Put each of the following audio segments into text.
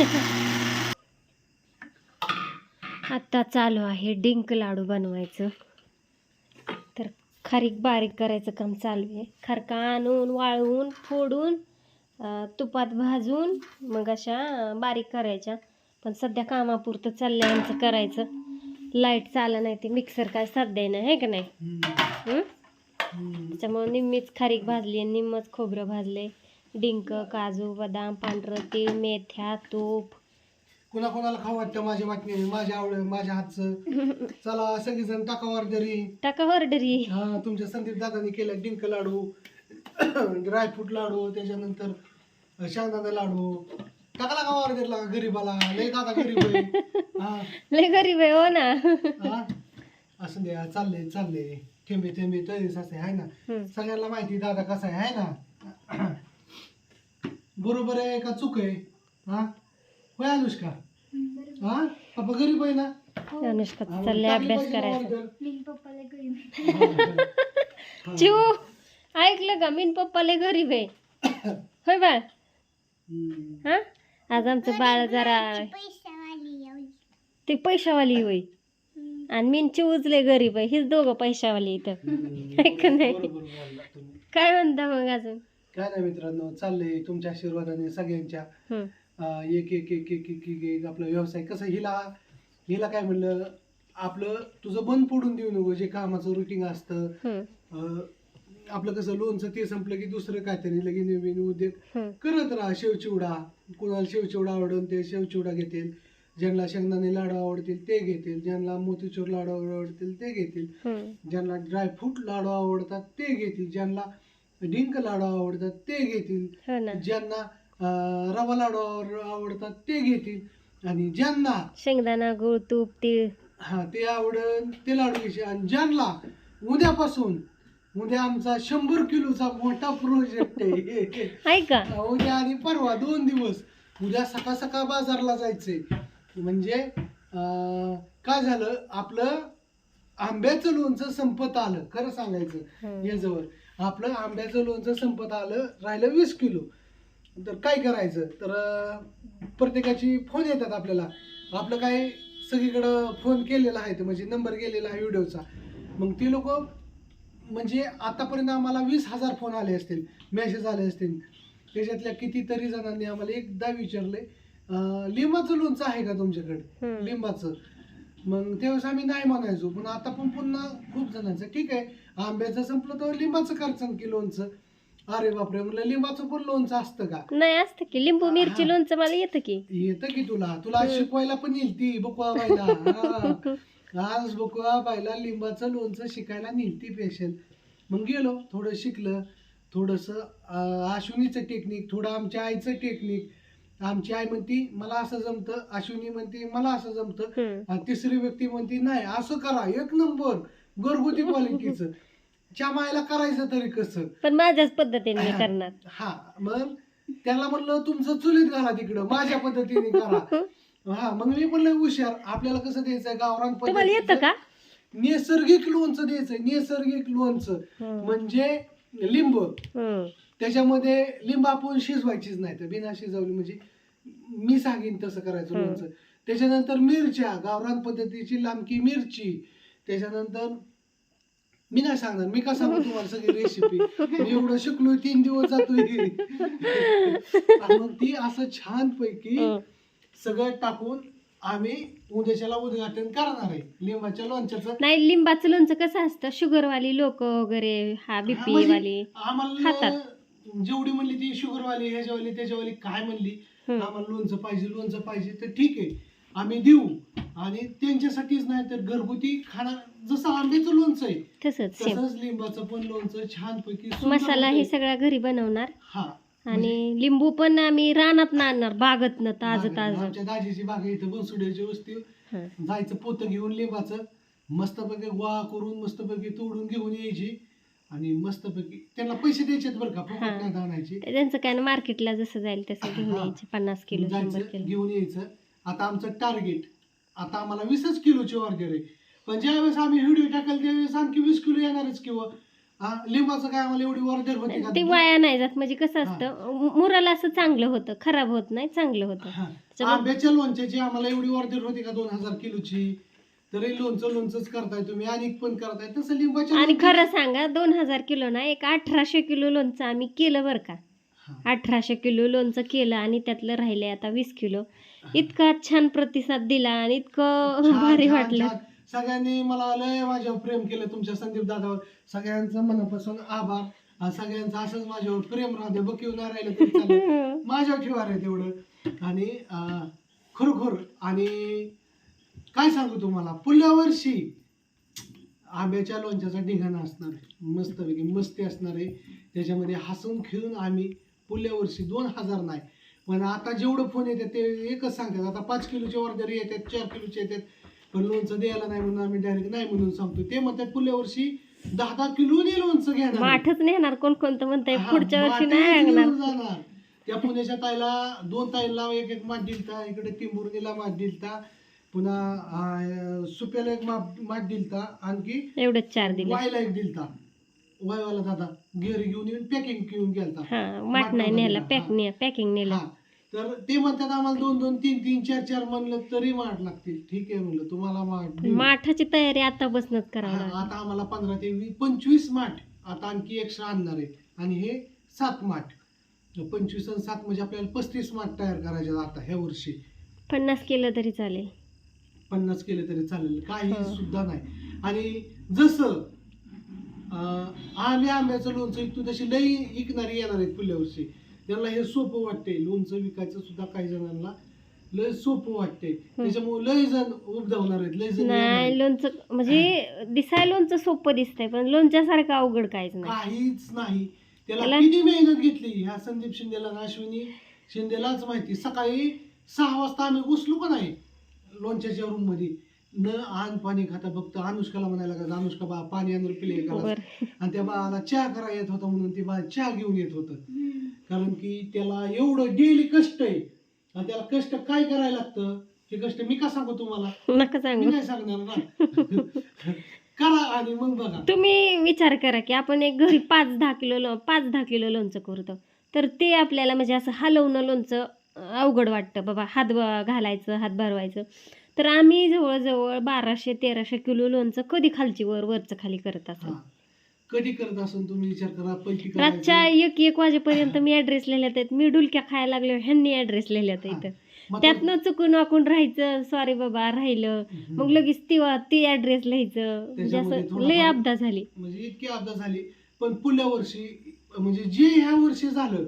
आता चालू आहे डिंक लाडू बनवायचं. तर खारीक बारीक करायचं काम चालू आहे. खारका आणून वाळवून फोडून तुपात भाजून मग अशा बारीक करायच्या. पण सध्या कामापुरतं चाललंय आमचं करायचं. लाइट चाललं नाही ते मिक्सर काय सध्या नाही आहे का नाही? त्याच्यामुळे निम्मीच खारीक भाजली आणि निम्मच खोबरं भाजले डिंक काजू बदाम पांढरं तीळ मेथ्या तूप. कुणा कोणाला खाऊ वाटतं माझ्या वाटणी माझ्या आवड माझ्या हातचं? चला सगळेजण टाकावर जरी टाका ऑर्डरी. हा तुमच्या संदीप दादानी केलं डिंक लाडू ड्रायफ्रूट लाडू त्याच्यानंतर शेंगदाणा लाडू. टाकला का ऑर्डरला गरीबाला. लय दादा गरीब आहे. हा. लय गरीब आहे हो ना. असं द्या चाललंय चाललंय. थेंबे थेंबे तरीस असे आहे ना. सगळ्यांना माहिती दादा कसा आहे आहे ना? बरोबर आहे का चूक आहे? हा? होय अनुष्का? हा? पप्पा गरीब आहे ना? अनुष्का हा, मग चाललंय टाकली अभ्यास पाहिजे करायचा. order. हा. चिऊ ऐकलं का? मीन पप्पा लय गरीब आहे. होय बाळ. हम्म. हा? आज आमचं बाळ जरा ते पैशावाली होय. आणि मीन लय गरीब आहे. हीच दोघं पैशावाली इथं. आहे का नाही. बरोबर बोलला तुम्ही. काय म्हणता मग अजून? काय नाही मित्रांनो चाललंय तुमच्या आशीर्वादाने सगळ्यांच्या. अं, एक एक एक एक एक एक एक आपला व्यवसाय. कसं हिला हिला काय म्हणलं आपलं तुझं बंद पडून देऊ नको जे कामाचं रुटीन असतं. अं, आपलं कसं लोनचं ते संपलं की दुसरं काहीतरी लगेच नवीन उद्योग. करत राहा. शेवचिवडा कुणाला शेवचिवडा आवडून ते शेवचिवडा घेतील. ज्यांना शेंगदाणे लाडू आवडतील ते घेतील. ज्यांना मोतीचूर लाडू आवडतील ते घेतील. ज्यांना ड्रायफ्रूट लाडू आवडतात ते घेतील. ज्यांना डिंक लाडू आवडतात ते घेतील. हो ना. ज्यांना अं, रवा लाडू आव- आवडतात ते घेतील. आणि ज्यांना शेंगदाणा गुळ तूप तीळ. हा ते आवडत ते लाडू घ्यायचे आणि ज्यांना उद्यापासून उद्या आमचा शंभर किलोचा मोठा प्रोजेक्ट आहे. ऐका उद्या आणि परवा दोन दिवस. उद्या सकाळ सकाळ बाजारला जायचंय. म्हणजे अं, काय झालं? आपलं आंब्याचं लोणचं संपत आलं. खरं सांगायचं. हं. या जवळ आपलं आंब्याचं लोणचं संपत आलं राहिलं वीस किलो. तर काय करायचं? तर प्रत्येकाची फोन येतात आपल्याला. आपलं काय सगळीकडं फोन केलेला आहे ते म्हणजे नंबर गेलेला आहे व्हिडिओचा. मग ते लोक म्हणजे आतापर्यंत आम्हाला वीस हजार फोन आले असतील मेसेज आले असतील. त्याच्यातल्या कितीतरी जणांनी आम्हाला एकदा विचारले लिंबाचं लोणचं आहे का तुमच्याकडे. लिंबाचं. मग त्यावेळेस आम्ही नाही म्हणायचो पण आता पण पुन्हा खूप जणांचं ठीक आहे. आंब्याचं संपलं तर लिंबाचं करचं की लोणचं. अरे बापरे म्हणलं लिंबाचं पण लोणचं असतं का? नाही असतं की. लिंबू मिरची. लोणचं मला येतं की. येतं की तुला. तुला. शिकवायला पण येईल ती बकुळा बायला हा. आज बकुळा बायला लिंबाचं लोणचं शिकायला नेलती पेशल मग गेलो थोडं शिकलं. थोडंसं अं, अश्विनीचं टेक्निक थोडं आमच्या आईचं टेक्निक आमची आई म्हणती मला असं जमतं. अश्विनी म्हणते मला असं जमतं. आणि तिसरी व्यक्ती म्हणते नाही असं करा. एक नंबर. घरगुती क्वालिटीचं. च्या मायला करायचं तरी कसं? पण माझ्याच पद्धतीने मी करणार. हा मग त्याला म्हणलं तुमचं चुलीत घाला तिकडं माझ्या पद्धतीने करा. हा मग मी म्हणलं हुशार. आपल्याला कसं द्यायचं गावरान तुम्हाला येतं पद्धतीचं का? नैसर्गिक लोणचं द्यायचं नैसर्गिक लोणचं. हं. म्हणजे लिंब. हं. त्याच्यामध्ये लिंब आपण शिजवायचीच नाही तर बिना शिजवली म्हणजे मी सांगेन तसं करायचं हं. लोणचं. त्याच्यानंतर मिरच्या गावरान पद्धतीची लांबकी मिरची. त्याच्यानंतर मी नाही सांगणार. मी का सांगू तुम्हाला सगळी रेसिपी मी एवढं शिकलोय तीन दिवस जातोय. आणि मग ती असं छान पैकी हं. सगळं टाकून आम्ही उद्याच्याला उद्घाटन करणार आहे. लिंबाच्या लोणच्याचं. नाही लिंबाचं लोणचं कसं असतं? शुगरवाली लोक वगैरे हा बीपी म्हणजे वाली आम्हाला खातात. जेवढी म्हणली ती शुगरवाली ह्याच्यावाली त्याच्यावाली काय म्हणली? हं. आम्हाला लोणचं पाहिजे लोणचं पाहिजे तर ठीक आहे. आम्ही देऊ. आणि त्यांच्यासाठीच नाही तर घरगुती खाना जसं आंब्याचं लोणचं आहे तसंच सेम तसंच लिंबाचं पण लोणचं छानपैकी सुंदर मसाला हे होतंय. सगळा घरी बनवणार. हा. आणि लिंबू पण आम्ही रानात आणणार बागत न ताज. ताज. आमच्या दाजीची बाग आहे इथं बनसुड्याची वस्ती. जायचं पोतं घेऊन लिंबाचं. मस्तपैकी गोळा करून मस्तपैकी तोडून घेऊन यायची. आणि मस्तपैकी त्यांना पैसे द्यायचे बरं का फुकट हा. नाही आणायची. त्यांचं काय मार्केटला जसं जाईल तसं घेऊन हा. यायचे पन्नास किलो शंभर जायचं किलो. घेऊन यायचं. आता आमचं टार्गेट आता आम्हाला वीसच किलोची ऑर्डर आहे. पण ज्यावेळेस आम्ही व्हिडिओ टाकाल त्यावेळेस आणखी वीस किलो येणारच किंवा हा. लिंबाचं काय आम्हाला एवढी ऑर्डर होती का? ते वाया नाही जात. म्हणजे कसं असतं मुराला असं चांगलं होतं खराब होत नाही चांगलं होतं. त्याच्यामुळे- आंब्याच्या लोणच्याची आम्हाला एवढी ऑर्डर होती का? दोन हजार किलोची. तरी लोणचं लोणचंच करताय तुम्ही. आणि पण करताय. तसं लिंबाच्या आणि खरं सांगा दोन हजार किलो ना एक अठराशे किलो लोणचं आम्ही केलं बरं का. अठराशे किलो लोणचं केलं आणि त्यातलं राहिले आता वीस किलो. इतका छान प्रतिसाद दिला आणि इतकं छान, भारी छान, वाटलं. छान. सगळ्यांनी मला लय माझ्यावर प्रेम केलं तुमच्या संदीप दादावर. सगळ्यांचं मनापासून आभार. आणि सगळ्यांचं असंच माझ्यावर प्रेम राहते बकीव नाही राहिलं तरी चालेल. माझ्यावर ठेवा रे तेवढं. आणि अं, खरोखर. आणि काय सांगू तुम्हाला? पुढल्या वर्षी आंब्याच्या लोणच्याचा ढिगाणा असणार आहे. मस्तपैकी मस्ती असणार आहे. त्याच्यामध्ये हसून खेळून आम्ही पुढल्या वर्षी दोन हजार नाही पण आता जेवढं फोन येतात ते एकच सांगतात. आता पाच किलोचे ऑर्डर येतात चार किलोचे येतात पण लोणचं द्यायला नाही म्हणून आम्ही डायरेक्ट नाही म्हणून सांगतो. ते म्हणतात पुढल्या वर्षी दहा दहा किलो दे लोणचं घेणार. आहे. माठच नेणार कोण कोणतं म्हणतंय? पुढच्या वर्षी नाही जाणार. त्या पुण्याच्या ताईला दोन ताईला एक एक माठ दिलता इकडे टिंबुर्णीला माठ दिलता पुन्हा सुप्याला एक माठ दिलता आणखी एवढंच चार दिले. वायला एक दिलता. वायवाला दादा घरी घेऊन येऊन पॅकिंग घेऊन गेलता. हा माठ नाही नेला पॅक पॅकिंग नेलं. तर ते म्हणतात आम्हाला दोन दोन तीन तीन चार चार म्हणलं तरी माठ लागतील. ठीक आहे म्हणलं तुम्हाला माठ देऊ. माठाची तयारी आता बसनच करावं हा, लागेल. आता आम्हाला पंधरा ते वीस पंचवीस माठ आता आणखी एक्स्ट्रा आणणार आहे. आणि हे सात माठ. पंचवीस आणि सात म्हणजे आपल्याला पस्तीस माठ तयार करायचे आता ह्या वर्षी. पन्नास केलं तरी चालेल. पन्नास केले तरी चालेल. काही हा. सुद्धा नाही. आणि जसं अं, आम्ही आंब्याचं लोणचं विकतो तशी लई विकणारी येणार आहेत पुढल्या वर्षी. त्यांना हे सोपं वाटते लोणचं विकायचं सुद्धा काही जणांना लय सोपं वाटते त्याच्यामुळे लय जण उपदावणार आहेत लय जण. नाही लोणचं म्हणजे दिसायला लोणचं सोपं दिसतंय पण लोणच्यासारखं अवघड काहीच नाही. काहीच नाही. त्याला त्याला- किती मेहनत घेतली? ह्या संदीप शिंदेला आणि अश्विनी शिंदेलाच माहिती. सकाळी सहा वाजता आम्ही घुसलो का नाही लोणच्याच्या रूममध्ये? न आण पाणी खाता फक्त अनुष्काला म्हणायला का अनुष्का बा पाणी आणून पिले का बरं. आणि त्या बाळाला चहा करा येत होता म्हणून ते बाळ चहा घेऊन येत होतं. कारण की त्याला एवढं डेली कष्ट आहे. आणि त्याला कष्ट काय करायला लागतं? हे कष्ट मी का सांगू तुम्हाला? नका मी सांगू नाही सांगणार ना. करा आणि मग बघा. तुम्ही विचार करा की आपण एक घरी पाच दहा किलो लो पाच दहा किलो लोणचं करतो. तर ते आपल्याला म्हणजे असं हलवणं लोणचं अवघड वाटतं. बाबा हात घालायचं हात भरवायचं. तर आम्ही जवळजवळ बाराशे तेराशे किलो लोणचं कधी खालची वर वरचं खाली करत असतो. कधी करत असून तुम्ही विचार करा पैकी रातच्या. एक एक वाजेपर्यंत मी ऍड्रेस लिहिल्यात आहेत मी डुलक्या खायला लागले ह्यांनी ऍड्रेस लिहिल्यात. इथं त्यातनं चुकून वाकून राहायचं सॉरी बाबा राहिलं. मग लगेच ती ती ऍड्रेस लिहायचं म्हणजे असं लय अपघात झाली म्हणजे इतकी अपघात झाली पण पुढल्या वर्षी म्हणजे जे ह्या वर्षी झालं.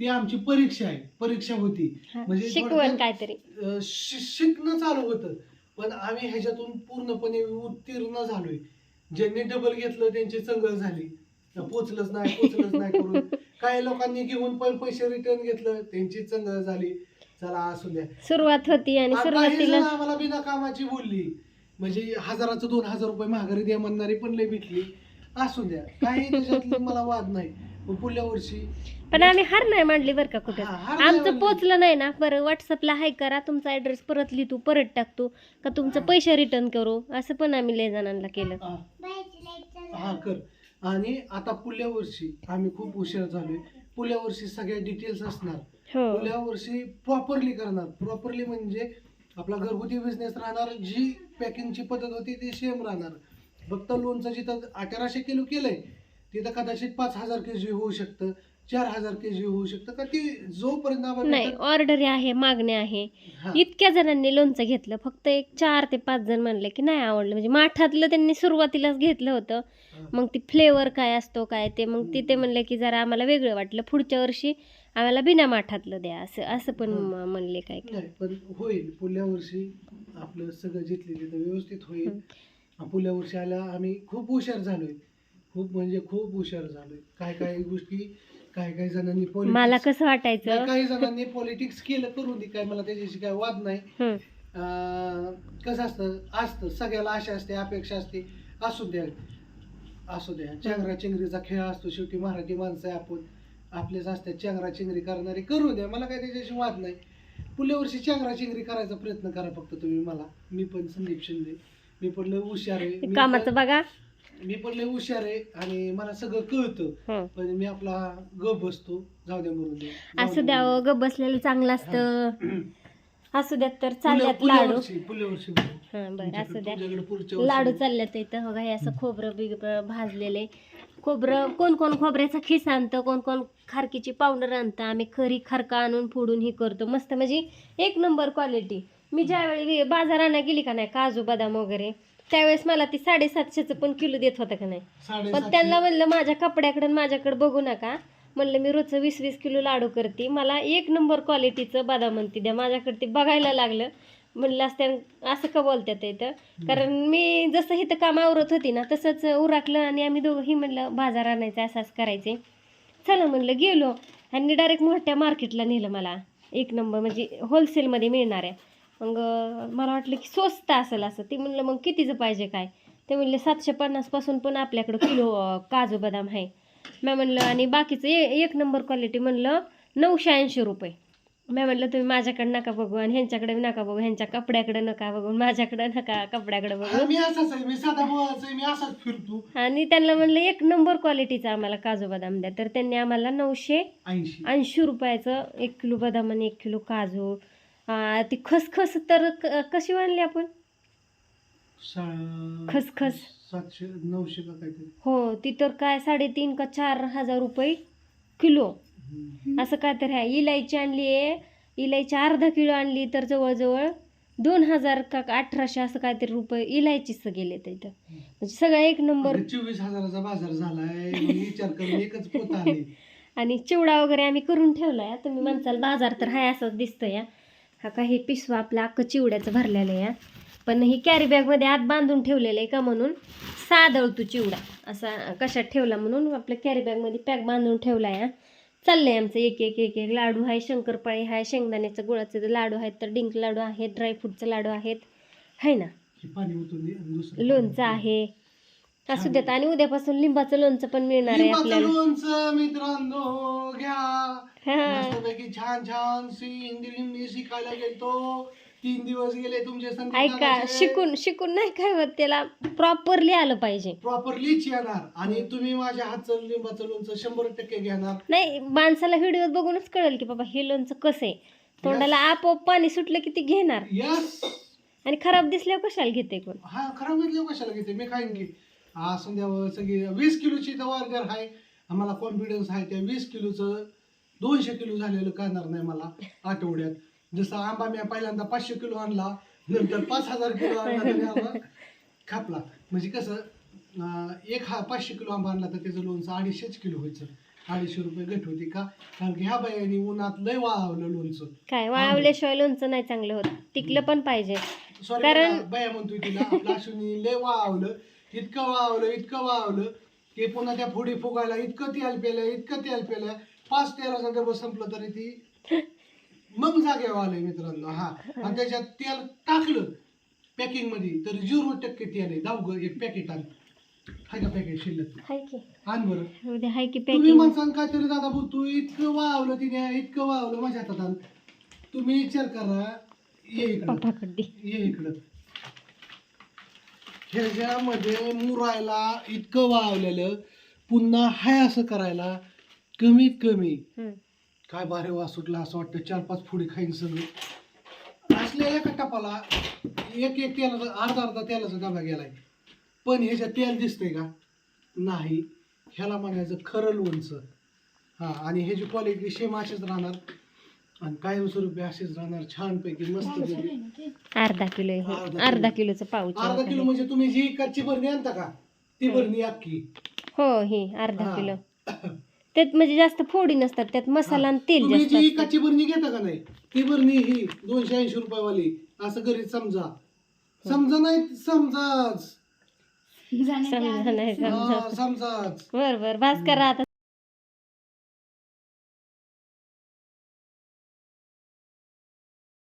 ती आमची परीक्षा आहे. परीक्षा होती. म्हणजे शिकवण काहीतरी. शिकणं चालू होतं. पण आम्ही ह्याच्यातून पूर्णपणे उत्तीर्ण झालोय. ज्यांनी डबल घेतलं त्यांची चंगळ झाली. पोचलंच नाही पोचलंच नाही करून. काही लोकांनी घेऊन पण पैसे रिटर्न घेतलं त्यांची चंगळ झाली. चला असू द्या. सुरुवात होती आणि सुरुवातीला आम्हाला बिना कामाची बोलली. म्हणजे हजाराचं दोन हजार रुपये महागारी द्या म्हणणारी पण लय भेटली. असू द्या. काही त्याच्यातलं मला वाद नाही. पुढल्या वर्षी पण आम्ही हार नाही मांडली बरं का कुठं? हा, हार नाही आमचं मांडली. पोचलं नाही ना. बरं व्हॉट्सअपला हाय करा तुमचा ऍड्रेस परत लिहितो परत टाकतो. का तुमचं पैसे रिटर्न करू? असं पण आम्ही लय जणांना केलं. हा. हा कर. आणि आता पुढल्या वर्षी आम्ही खूप हुशार झालोय. पुढल्या वर्षी सगळ्या डिटेल्स असणार. हो. पुढल्या वर्षी प्रॉपरली करणार. प्रॉपरली म्हणजे आपला घरगुती बिझनेस राहणार जी पॅकिंगची पद्धत होती ती सेम राहणार. फक्त लोणचं जिथं अठराशे किलो केलंय तिथं कदाचित पाच हजार के जी होऊ शकतं चार हजार के जी होऊ शकतं का ती जोपर्यंत आम्हाला नाही ऑर्डर आहे मागण्या आहे. हा. इतक्या जणांनी लोणचं घेतलं फक्त एक चार ते पाच जण म्हणले की नाही आवडलं. म्हणजे माठातलं त्यांनी सुरुवातीलाच घेतलं होतं. हा. मग ती फ्लेवर काय असतो काय ते मग तिथे म्हणले की जरा आम्हाला वेगळं वाटलं पुढच्या वर्षी आम्हाला बिना माठातलं द्या असं असं पण. म- म्हणले काय काय. नाही पण होईल. पुढल्या वर्षी आपलं सगळं जिथले तिथं व्यवस्थित होईल. पुढल्या वर्षी आल्या आम्ही खूप हुशार झालोय. खूप म्हणजे खूप हुशार झालोय. काय काय गोष्टी काही काही जणांनी politics- मला कसं वाटायचं? काही जणांनी पॉलिटिक्स केलं करू दे काय मला त्याच्याशी काय वाद नाही. हं. अं, कसं असतं असतं सगळ्याला आशा असते अपेक्षा असते. असू द्या असू द्या. चेंगरा चिंगरीचा खेळ असतो शेवटी मराठी माणसं आहे आपण. आपलेच असतात चेंगरा चिंगरी करणारे. करू द्या मला काय त्याच्याशी वाद नाही. पुढल्या वर्षी चेंगरा चिंगरी करायचा प्रयत्न करा फक्त तुम्ही मला. मी पण संदीप शिंदे. मी पण लय हुशार आहे. मी कामाचं बघा. मी पण लय हुशार आहे आणि मला सगळं कळतं. हं. पण मी आपला गप बसतो. जाऊ द्या म्हणून दे. जाऊ असू द्या द्यावं ग बसलेलं चांगलं असतं. असू द्यात तर चालल्यात लाडू. वर्षी पुढल्या वर्षी बघू. हा बरं असू द्या. तुमच्याकडे पुढच्या वर्षी लाडू बघू. चालल्यात इथं. हो हे असं खोबरं बिग भाजलेले खोबरं कोण कोण खोबऱ्याचा खिस आणतं कोण कोण खारकीची पावडर आणतं. आम्ही खरी खारका आणून फोडून हे करतो. मस्त म्हणजे एक नंबर क्वालिटी. मी ज्यावेळी बाजार आणायला गेली का नाही काजू बदाम वगैरे त्यावेळेस मला ती साडेसातशेचं पण किलो देत होतं का नाही. पण. त्यांना म्हणलं माझ्या कपड्याकडे माझ्याकडे बघू नका. म्हणलं मी रोजचं वीस वीस किलो लाडू करते. मला एक नंबर क्वालिटीचं बदाम म्हणते द्या. माझ्याकडे ते बघायला लागलं. म्हणलं असतं असं का बोलतात इथं? कारण मी जसं इथं काम आवरत होती ना तसंच उराकलं आणि आम्ही दोघंही म्हणलं बाजार आणायचं असं असं करायचे. चला म्हणलं गेलो. आणि डायरेक्ट मोठ्या मार्केटला नेलं मला. एक नंबर म्हणजे होलसेलमध्ये मिळणार आहे मग मला वाटलं की स्वस्त असेल असं. ते म्हणलं मग कितीचं पाहिजे काय? ते म्हणले सातशे पन्नासपासून पण आपल्याकडं किलो काजू बदाम आहे. मी म्हणलं आणि बाकीचं ए एक नंबर क्वालिटी म्हणलं नऊशे ऐंशी रुपये. मी म्हणलं तुम्ही माझ्याकडे नका बघू आणि ह्यांच्याकडे नका बघू ह्यांच्या कपड्याकडे नका बघू माझ्याकडे नका कपड्याकडे बघू. आणि त्यांना म्हणलं एक नंबर क्वालिटीचा आम्हाला काजू बदाम द्या. तर त्यांनी आम्हाला नऊशे ऐंशी रुपयाचं एक किलो बदाम आणि एक किलो काजू ती खसखस तर कशी आणली आपण? खसखस. सातशे नऊशे का काहीतरी. हो ती तर काय साडेतीन का चार हजार रुपये किलो. असं काय तर आहे. इलायची आणली आहे. इलायची अर्धा किलो आणली तर जवळजवळ दोन हजार का अठराशे असं काहीतरी रुपये इलायचीच गेले तिथं म्हणजे सगळं एक नंबर. चोवीस हजाराचा बाजार झालाय. एकच आणि चिवडा वगैरे आम्ही करून ठेवलाय. तुम्ही म्हणसाल बाजार तर हाय असंच दिसतोय. हा काही पिशवा आपला अख्खं चिवड्याचं भरलेलं आहे पण ही कॅरी बॅगमध्ये आत बांधून ठेवलेलं आहे का म्हणून? सादळतो चिवडा. असा कशात ठेवला म्हणून आपल्या कॅरी बॅगमध्ये पॅक बांधून ठेवला आहे चाललंय आमचं एक एक एक एक लाडू आहे शंकरपाळी आहे शेंगदाण्याचं गुळाचे लाडू आहेत तर डिंक लाडू आहेत ड्रायफ्रूटचे लाडू आहेत. आहे ना? हे दुसरं लोणचं आहे. असू देत आणि उद्यापासून लिंबाचं लोणचं पण मिळणार आहे आपल्याला. लोणचं मित्रांनो घ्या. हा. मस्तपैकी छान छान सी इंग्लिश मी शिकायला गेलतो. तीन दिवस गेले तुमचे ऐका शिकून शिकून नाही काय होत त्याला प्रॉपरली आलं पाहिजे. प्रॉपरलीच येणार आणि तुम्ही माझ्या हातचं लिंबाचं लोणचं शंभर टक्के घेणार. नाही माणसाला व्हिडिओ बघूनच कळेल की बाबा हे लोणचं कसं आहे? तोंडाला आपोआप पाणी सुटलं की ते घेणार. यस आणि खराब दिसल्यावर कशाला घेते कोण? हा खराब घेतलं कशाला घेते? मी खाईन की. हा संध्या सगळी वीस किलोची ऑर्डर आहे आम्हाला कॉन्फिडन्स आहे त्या वीस किलोचं. दोनशे किलो झालेलं करणार नाही मला आठवड्यात. जसं आंबा मी पहिल्यांदा पाचशे किलो आणला नंतर पाच हजार किलो आणला खापला. म्हणजे कसं एक हा पाचशे किलो आंबा आणला तर त्याचं लोणचं अडीचशेच किलो व्हायचं. अडीचशे रुपये घट होती का? कारण की ह्या बायाने उन्हात लय वाळवलं लोणचं. काय वाळवल्याशिवाय लोणचं नाही चांगलं होत. टिकलं पण पाहिजे. सॉरी कारण- बाया म्हणतोय तिला अश्विनी लय वावलं इतकं वावलं इतकं वावलं की पुन्हा त्या फुडी फुगायला इतकं तेल पेलं इतकं तेल पेलं. पाच तेलाचा डबं संपलं तरी ती मग जागेवर आलंय मित्रांनो हा. आणि त्याच्यात तेल टाकलं पॅकिंगमध्ये तर झिरो टक्के तेल आहे. जाऊ ग एक पॅकेट आण. हाय का पॅकेट शिल्लक? हाय की. आण बरं. उद्या हाय की तुम्ही पॅकिंग. माणसानं काहीतरी दादा बोलतो इतकं वावलं तिने इतकं वावलं माझ्या हातात आण. तुम्ही विचार करा ये इकडं. ये इकडं. ह्याच्यामध्ये मुरायला इतकं वावलेलं पुन्हा हाय असं करायला कमीत कमी. काय भारी वास सुटला असं वाटतं चार पाच फुडी खाईन सगळं. असल्या एका टपाला एक एक तेलाचा अर्धा अर्धा तेलाचा डबा गेलाय. पण ह्याच्यात तेल दिसतंय का? नाही. ह्याला म्हणायचं खरं लोणचं. हा आणि ह्याची क्वालिटी सेम अशीच राहणार. आणि कायमस्वरूपी अशीच राहणार छानपैकी मस्त अर्धा किलो आहे अर्धा हे. किलो. अर्धा किलोचं पाऊच अर्धा किलो म्हणजे तुम्ही जी कच्ची भरणी आणता का ती भरणी अख्खी. हो ही अर्धा हा. किलो. त्यात म्हणजे जास्त फोडी नसतात त्यात मसाला आणि तेल तुम्ही जास्त जी असतं. कच्ची भरणी घेता का नाही ती भरणी ही दोनशे ऐंशी रुपयावाली असं घरी समजा. समजा नाही समजाच. समजा नाही समजा हा, समजाच. बर बर भास करा आता